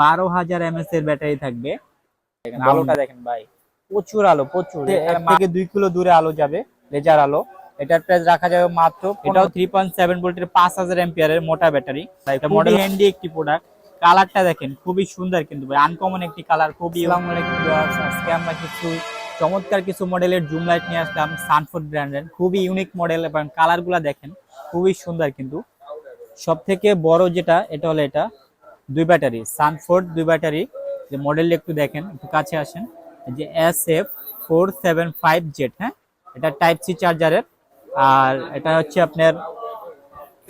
বারো হাজার এমএস এর ব্যাটারি থাকবে। আলোটা দেখেন ভাই। প্রচুর আলো প্রচুর। থেকে দুই কিলো দূরে আলো যাবে লেজার আলো। এটার প্রাইস রাখা যাবে মাত্র এটাও থ্রি পয়েন্ট সেভেন ভোল্টের পাঁচ হাজার এম্পিয়ারের মোটা ব্যাটারি। এটা মডেল হ্যান্ডি একটি প্রোডাক্ট কালারটা দেখেন খুবই সুন্দর কিন্তু ভাই আনকমন একটি কালার খুবই আজকে আমরা কিছু। চমৎকার কিছু মডেলের জুম লাইট নিয়ে আসলাম সানফুড ব্র্যান্ডের খুবই ইউনিক মডেল এবং কালারগুলো দেখেন খুবই সুন্দর কিন্তু। সব থেকে বড় যেটা এটা হলো এটা। দুই ব্যাটারি সানফোর্ড দুই ব্যাটারি। যে মডেলটা একটু দেখেন, একটু কাছে আসেন। যে S F four seven five Z হ্যাঁ? এটা টাইপ সি চার্জারের আর এটা হচ্ছে আপনার,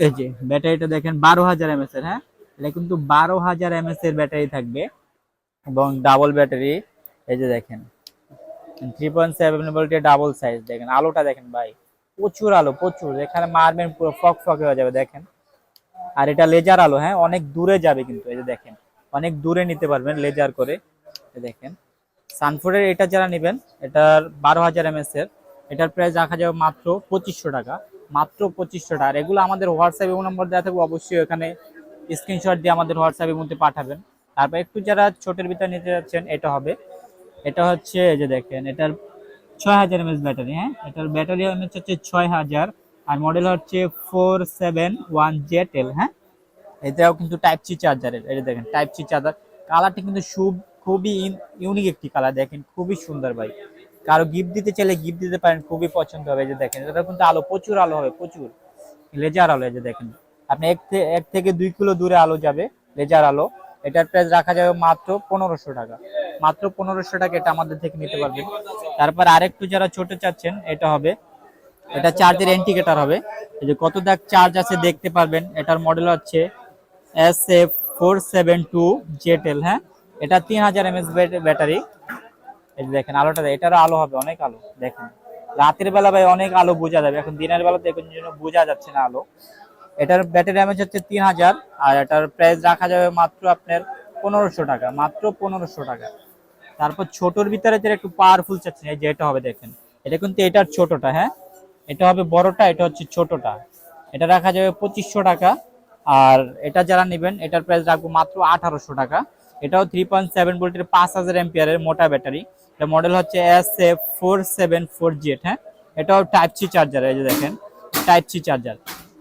এই যে ব্যাটারিটা দেখেন বারো হাজার এমএস এর হ্যাঁ? এটা কিন্তু বারো হাজার এমএস এর ব্যাটারি থাকবে। এবং ডাবল ব্যাটারি, এই যে দেখেন। থ্রি পয়েন্ট সেভেন ভোল্টের ডাবল সাইজ দেখেন। আলোটা দেখেন ভাই, প্রচুর আলো, প্রচুর। এখানে মারবেন পুরো ফক ফক হয়ে যাবে, দেখেন। আর এটা লেজার আলো হ্যাঁ? অনেক দূরে যাবে কিন্তু, এই যে দেখেন। অনেক দূরে নিতে পারবেন লেজার করে দেখেন। সানফোর্ডের এটা যারা নেবেন, এটার বারো হাজার এমএস এর, এটার প্রাইস রাখা যাবে মাত্র পঁচিশশো টাকা, মাত্র পঁচিশশো টাকা। আর এগুলো আমাদের হোয়াটসঅ্যাপ এবং নম্বর দেওয়া থাকবে, অবশ্যই এখানে স্ক্রিনশট দিয়ে আমাদের হোয়াটসঅ্যাপের মধ্যে পাঠাবেন। তারপর একটু যারা ছোটের ভিতরে নিতে যাচ্ছেন, এটা হবে। এটা হচ্ছে, এই যে দেখেন, এটার ছয় হাজার এমএস ব্যাটারি হ্যাঁ? এটার ব্যাটারি এমএস হচ্ছে ছয় হাজার আর মডেল হচ্ছে four seven one Z L হ্যাঁ? এটাও কিন্তু টাইপ সি চার্জারের যে দেখেন টাইপ সি চার্জার কালারটি কিন্তু খুব খুবই ইউনিক একটি কালার দেখেন, খুবই সুন্দর ভাই। কারও গিফট দিতে চাইলে গিফট দিতে পারেন, খুবই পছন্দ হবে যে দেখেন এটা কিন্তু আলো, প্রচুর আলো হবে, প্রচুর। লেজার আলো যে দেখেন। আপনি এক এক থেকে দুই কিলো দূরে আলো যাবে লেজার আলো। এটার প্রাইস রাখা যাবে মাত্র পনেরোশো টাকা। মাত্র পনেরোশো টাকা এটা আমাদের থেকে নিতে পারবেন। তারপর আরেকটু যারা ছোট চাচ্ছেন, এটা হবে এটা চার্জের ইন্ডিকেটর হবে। এই যে কত দাগ চার্জ আছে দেখতে পারবেন। এটার মডেল হচ্ছে S F four seven two জেটেল হ্যাঁ? এটা তিন হাজার এমএস ব্যাটারি এই যে দেখেন, আলোটা এটারও আলো হবে, অনেক আলো। দেখেন, রাতের বেলা ভাই অনেক আলো বোঝা যাবে। এখন দিনের বেলা দেখুন জন্য বোঝা যাচ্ছে না আলো। এটার ব্যাটারি এমএচ হচ্ছে তিন হাজার, আর এটার প্রাইস রাখা যাবে মাত্র আপনার পনেরোশো টাকা, মাত্র পনেরোশো টাকা। তারপর ছোটর ভিতরে যেটা একটু পাওয়ারফুল চাচ্ছেন, এই যে এটা হবে, দেখেন। এটা কিন্তু এটার ছোটটা হ্যাঁ? এটা হবে বড়টা, এটা হচ্ছে ছোটটা। এটা রাখা যাবে পঁচিশশো টাকা। আর এটা যারা নেবেন, এটার প্রাইস রাখব মাত্র আঠারোশো টাকা। এটাও থ্রি পয়েন্ট সেভেন ভোল্টের পাঁচ হাজার এম্পিয়ারের মোটা ব্যাটারি। এটা মডেল হচ্ছে S F four seven four Z হ্যাঁ? এটাও টাইপ সি চার্জার এই যে দেখেন টাইপ সি চার্জার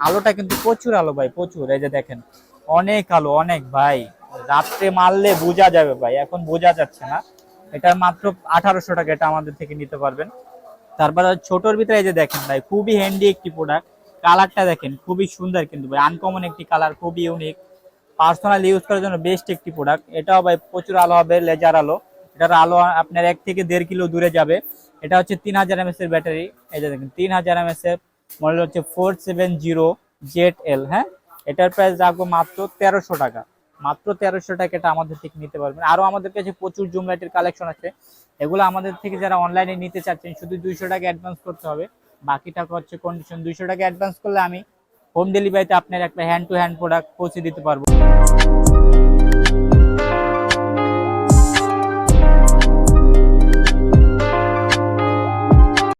আলোটা কিন্তু প্রচুর আলো ভাই, প্রচুর, এই যে দেখেন। অনেক আলো, অনেক ভাই। রাত্রে মারলে বোঝা যাবে ভাই, এখন বোঝা যাচ্ছে না। এটা মাত্র আঠারোশো টাকা, এটা আমাদের থেকে নিতে পারবেন। তারপরে ছোটর ভিতরে এই যে দেখেন ভাই, খুবই হ্যান্ডি একটি প্রোডাক্ট কালারটা দেখেন, খুবই সুন্দর কিন্তু ভাই আনকমন একটি কালার খুবই ইউনিক পার্সোনাল ইউজ করার জন্য বেস্ট একটি প্রোডাক্ট এটাও ভাই প্রচুর আলো হবে লেজার আলো। এটার আলো আপনার এক থেকে দেড় কিলো দূরে যাবে। এটা হচ্ছে তিন হাজার এমএস এর ব্যাটারি এই যে দেখেন, তিন হাজার এমএস এর মডেল হচ্ছে four seven zero Z L হ্যাঁ? এটার প্রাইস রাখব মাত্র তেরোশো টাকা। মাত্র তেরোশো টাকা এটা আমাদের থেকে নিতে পারবেন। আরও আমাদের কাছে প্রচুর জুম লাইটের কালেকশন আছে। এগুলো আমাদের থেকে যারা অনলাইনে নিতে চাচ্ছেন, শুধু দুইশো টাকা অ্যাডভান্স করতে হবে। বাকি টাকা হচ্ছে কন্ডিশন দুইশো টাকা অ্যাডভান্স করলে আমি হোম ডেলিভারিতে আপনার একটা হ্যান্ড টু হ্যান্ড প্রোডাক্ট পৌঁছে দিতে পারব।